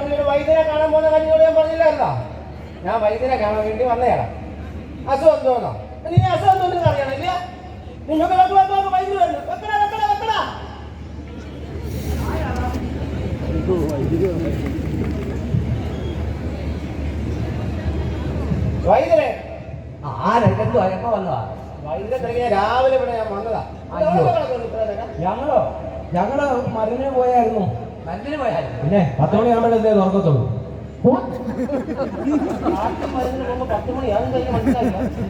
പറഞ്ഞൊരു വൈദ്യനെ കാണാൻ പോകുന്ന കാര്യങ്ങളോട് ഞാൻ പറഞ്ഞില്ലായിരുന്നോ? ഞാൻ വൈദ്യനെ കാണാൻ വേണ്ടി വന്നതാണ് അസുഖം തോന്നോ നീ അസുഖം നിനക്ക് അറിയണില്ല നിങ്ങൾക്ക് വെക്ക് വെക്ക് വെക്ക് വൈദ്യുതി വരുന്നു. വെക്കടാ വെക്കടാ വെക്കടാ. ആ എപ്പോ വന്നതാ? വൈദ്യുതി രാവിലെ ഇവിടെ ഞാൻ വന്നതാ? ഞങ്ങളോ? ഞങ്ങൾ മരുന്നിന് പോയായിരുന്നു. പിന്നെ പത്ത് മണിയാകുമ്പോഴല്ലേ തുറക്കത്തുള്ളൂ.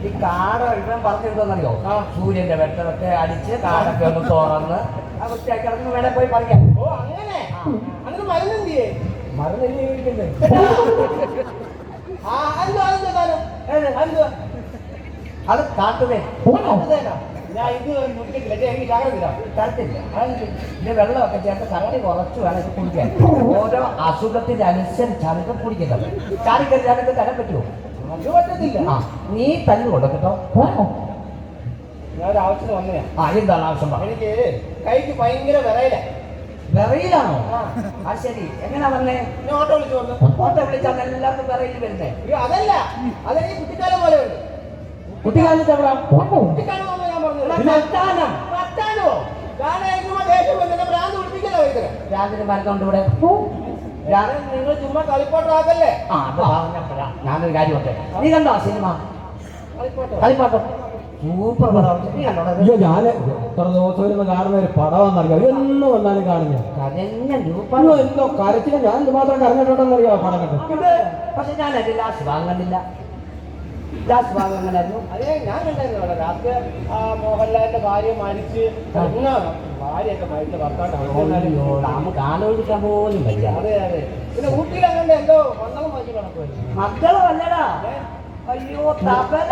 ഈ കാട ഇപ്പം പറഞ്ഞിരുന്നറിയോ ആ. സൂര്യന്റെ വെട്ടമൊക്കെ അടിച്ച് കാടൊക്കെ ഒന്ന് തുറന്ന് ആ വൃത്തിയാക്കി വേണേ പോയി പറിക്കാം. ഓ അങ്ങനെ? അങ്ങനെ മരുന്ന് എന്ത് ചെയ്യേ മരുന്ന് ഇനി ഇരിക്കണ്ടേ? ആ അതെന്തോ അതെന്തോ കാര്യം അതെന്തോ അത് കാട്ടുന്നേ അതേനാ? ഞാൻ ഇത് മുട്ടിക്കില്ല എനിക്ക് ജാഗ്രത തരത്തില്ല. ഇത് വെള്ളമൊക്കെ ചേർത്ത് കട്ടി കുറച്ച് വേണം ഇത് കുടിക്കാൻ. ഓരോ അസുഖത്തിന്റെ അനുസരിച്ചാണ് ഇത് കുടിക്കുന്നത്. ചാടിക്കരുത് ഇത് തരാൻ പറ്റുമോ? അത് പറ്റത്തില്ല. ആ നീ തല്ലു കൊടുക്കട്ടോ ആ എന്താണ് ആവശ്യം? പറ. എനിക്ക് കൈക്ക് ഭയങ്കര വിറയില. വിറയിലാണോ? ആ. ശരി. എങ്ങനെയാ വന്നേ? ഓട്ടോ വിളിച്ചു വന്നു. ഓട്ടോ വിളിച്ചാൽ എല്ലാവർക്കും വിറയിൽ വരുന്നേ. അതല്ല. അതെനിക്ക് കുട്ടിക്കാലം പോലെ കുട്ടിക്കാലത്ത് എവിടെ? കുട്ടിക്കാലം ഇവിടെ. ഞാൻ നിങ്ങൾ ചുമ്മാ കളിപ്പാട്ടാക്കല്ലേ ആ അത് പറഞ്ഞപ്പോഴാ ഞാനൊരു കാര്യമുണ്ട് നീ കണ്ടോ സിനിമ? കളിപ്പാട്ടോ? സൂപ്പർ പടം. നീ കണ്ടോ ഞാൻ ദിവസം കാണുന്ന ഒരു എന്ന് വന്നാലും കാണും ഞാൻ. കരഞ്ഞ രൂപ. അയ്യോ എന്തോ കരച്ചില്ല ഞാൻ എന്തുമാത്രം കരഞ്ഞിട്ടുണ്ടെന്നറിയാം പടം കണ്ടു? പക്ഷെ ഞാനത് ലാസ്റ്റ് ഭാഗം കണ്ടില്ല. ഭാഗം അങ്ങനായിരുന്നു അതെ ഞാൻ കണ്ടായിരുന്നു അവിടെ രാത്രി ആ മോഹൻലാലിന്റെ ഭാര്യ മരിച്ച് ഭാര്യയൊക്കെ മരിച്ച ഭർത്താവ് പോലും വയ്യ. അതെ അതെ. പിന്നെ ഊട്ടിയിലങ്ങണ്ട് എന്തോ മണ്ഡലം വായിച്ചു നടക്കുമായിരുന്നു മക്കളും അല്ലടാ. അയ്യോ തപല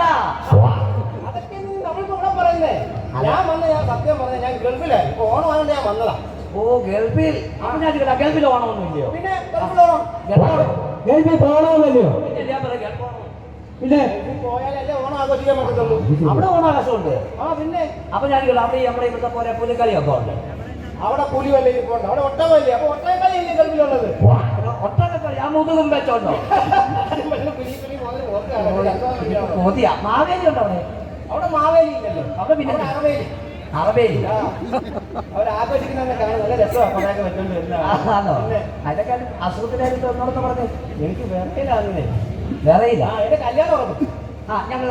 അതൊക്കെ നമ്മളിപ്പോ ഇവിടെ പറയുന്നേ. ഞാൻ വന്ന ഞാൻ സത്യം പറഞ്ഞ ഞാൻ ഗൾഫിലായിരുന്നു ഇപ്പൊ ഓണം ആയതുകൊണ്ട് ഞാൻ വന്നതാ. ഓ ഗൾഫിൽ. ഗൾഫിൽ ഓണമൊന്നും ഇല്ലയോ പിന്നെ ഗൾഫിൽ ഓണം. ഗൾഫിൽ പോകണമെന്നല്ലയോ പിന്നെ ഞാൻ പറയാം, ഗൾഫ്. പിന്നെ പോയാലല്ലേ ഓണം ആഘോഷിക്കാൻ പറ്റത്തുള്ളൂ? അവിടെ ഓണാകാശമുണ്ട് ആ പിന്നെ അപ്പൊ ഞാൻ അവിടെ നമ്മുടെ ഇവിടുത്തെ പോലെ പുലിക്കളിയൊക്കെ ഉണ്ട്? അവിടെ പുലി വല്ല ഇരിപ്പുണ്ട് അവിടെ ഒട്ടകല്ലേ അപ്പൊ ഒട്ടകക്കളിയല്ലേ ഗൾഫിലുള്ളത്? ഒട്ടകളി ആ മുതുകും വെച്ചോണ്ടോ? മോദിയാ മാവേലി ഉണ്ടോ അവിടെ? അവിടെ മാവേലി ഇല്ലല്ലോ. അവിടെ പിന്നെ അറവേലി. അറബേലി അവരാഘോഷിക്കുന്ന ആഘോഷിക്കുന്ന നല്ല രസമാണ് അതൊക്കെ അസുഖത്തിനായിട്ട് ഒന്നോടത്ത് പറഞ്ഞേ. എനിക്ക് വേറെയിലാന്നേ വേറെയില്ല. ആ എന്റെ കല്യാണം ഉറപ്പിച്ചു ആ ഞങ്ങൾ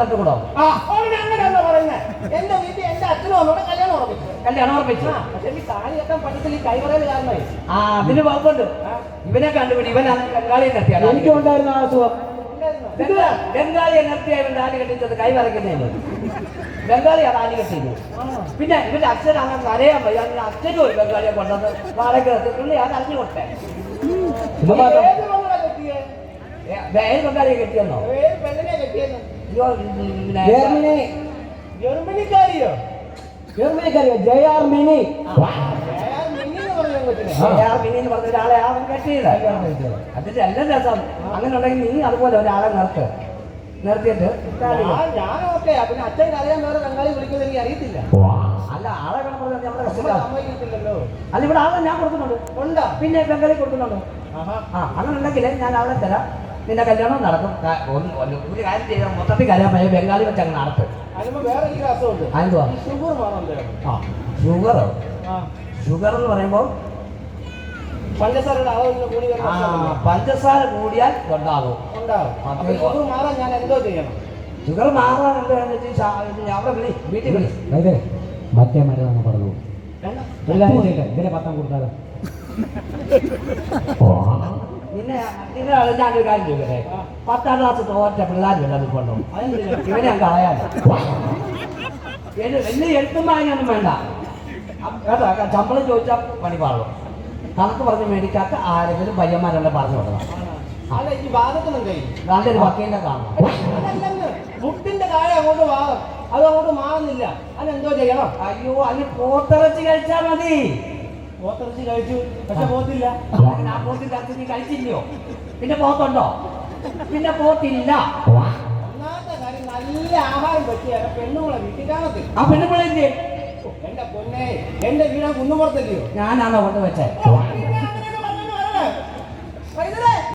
ഓന് അങ്ങനെയാണോ പറയുന്നത് എന്റെ വീട്ടിൽ എന്റെ അച്ഛനും അമ്മയുടെ കല്യാണം ഉറപ്പിച്ചു. കല്യാണം ഉറപ്പിച്ചു. പക്ഷെ ഈ താലി കെട്ടാൻ പറ്റത്തില്ല ഈ കൈവറയിൽ കാരണമായി. ആ അതിന് വകുപ്പുണ്ട്. ഇവനെ കണ്ടുപിടി ഇവൻ ബംഗാളിയെ നിർത്തിയാണ് എനിക്ക് ഉണ്ടായിരുന്ന ആ അസുഖം. ബംഗാളിയെ നിർത്തിയ ഇവൻ താലി കെട്ടിച്ചത് കൈ വരയ്ക്കുന്നതിന് ബംഗാളിയാ താലി കെട്ടിയത്. പിന്നെ ഇവന്റെ അച്ഛൻ അങ്ങനെ അറിയാൻ വയ്യ. അങ്ങനെ അച്ഛനും ഒരു ബംഗാളിയെ കൊണ്ടുവന്ന് വാടക നിർത്തി. പുള്ളി അത് അറിഞ്ഞു കൊടുത്തേ ഏത് ബംഗാളിയെ കെട്ടിയെന്നോ? ജർമ്മനി ജർമ്മനിക്കാരിയോ ജർമ്മനിക്കാരിയോ ജെ ആർ മിനി പറഞ്ഞു ഒരാളെ ആ കെട്ടിയത്. അതിന്റെ എല്ലാ രസം. അങ്ങനെ ഉണ്ടെങ്കിൽ നീ അതുപോലെ ഒരാളെ നിർത്ത്. നിർത്തിയിട്ട് പിന്നെ അച്ഛൻ അറിയാൻ വേറെ ബംഗാളി വിളിക്കുന്നത് എനിക്ക് അറിയത്തില്ല. അല്ല ആളെ. അല്ല ഇവിടെ ആളെ ഞാൻ കൊടുക്കുന്നുണ്ട്. ഉണ്ടോ? പിന്നെ ബംഗാളി കൊടുക്കുന്നുണ്ട്. ആ അങ്ങനെ ഉണ്ടെങ്കിൽ ഞാൻ ആളെ തരാം. നിന്റെ കല്യാണം നടക്കും. ഒരു കാര്യം ചെയ്യാം മൊത്തത്തിൽ കല്യാണം പയ്യ ബംഗാളി വെച്ച് അങ്ങ് നടത്തും. ആ ഷുഗറോ ഷുഗർ എന്ന് പറയുമ്പോൾ പഞ്ചസാരയുടെ കൂടി പഞ്ചസാര കൂടിയാൽ ഉണ്ടാകും ഷുഗർ മാറാൻ ഞാൻ എന്തോ ചെയ്യണം? ഷുഗർ മാറാൻ എന്താണെന്ന് വെച്ചാൽ അവിടെ വിളി വീട്ടിൽ വിളി. അതെ മറ്റേ മരുന്ന് പറഞ്ഞു വേണ്ട. ഒരു കാര്യം ചെയ്യട്ടെ ഇതിനെ പത്താം കൊടുത്താലോ? നിന്നെ നിന്നെ ആൾ ഞാനൊരു കാര്യം ചോദിക്കട്ടെ? പത്താം ക്ലാസ് തോറ്റ പിള്ളേർ വല്ലതും കൊണ്ടോ? ഇവനെ ഞാൻ കളയാൻ. എന്നെ എഴുത്തും വാങ്ങാനൊന്നും വേണ്ട. കേട്ടോ ശമ്പളം ചോദിച്ചാൽ പണി പാടും കണക്ക് പറഞ്ഞ് മേടിക്കാത്ത ആരെങ്കിലും പയ്യന്മാരെല്ലാം പറഞ്ഞു കൊടുക്കണം. അല്ല ഈ ഭാഗത്തൊന്നും കഴിയും ഒരു വക്കീലിനെ കാണണം മുട്ടിന്റെ താഴെ അങ്ങോട്ട് വാ. അത് അങ്ങോട്ട് മാറുന്നില്ല. അതെന്തോ ചെയ്യണം? അയ്യോ അതിന് പോത്തിറച്ചി കഴിച്ചാൽ മതി. പോത്തിറച്ചി കഴിച്ചു. പക്ഷെ പോത്തില്ല. ആ. പോത്തിന്റെ അകത്ത് നീ കഴിച്ചില്ലയോ? പിന്നെ പോത്തുണ്ടോ? പിന്നെ പോത്തില്ല. ഒന്നാമത്തെ കാര്യം നല്ല ആഹാരം പറ്റിയാൽ പെണ്ണുങ്ങളെ വീട്ടിൽ കാണത്തില്ല ആ പെണ്ണുങ്ങളെ എന്റെ പൊന്നെ എന്റെ വീടാ കുന്നുപുറത്തല്ലയോ? ഞാനാണോ കൊണ്ട് വെച്ചേ?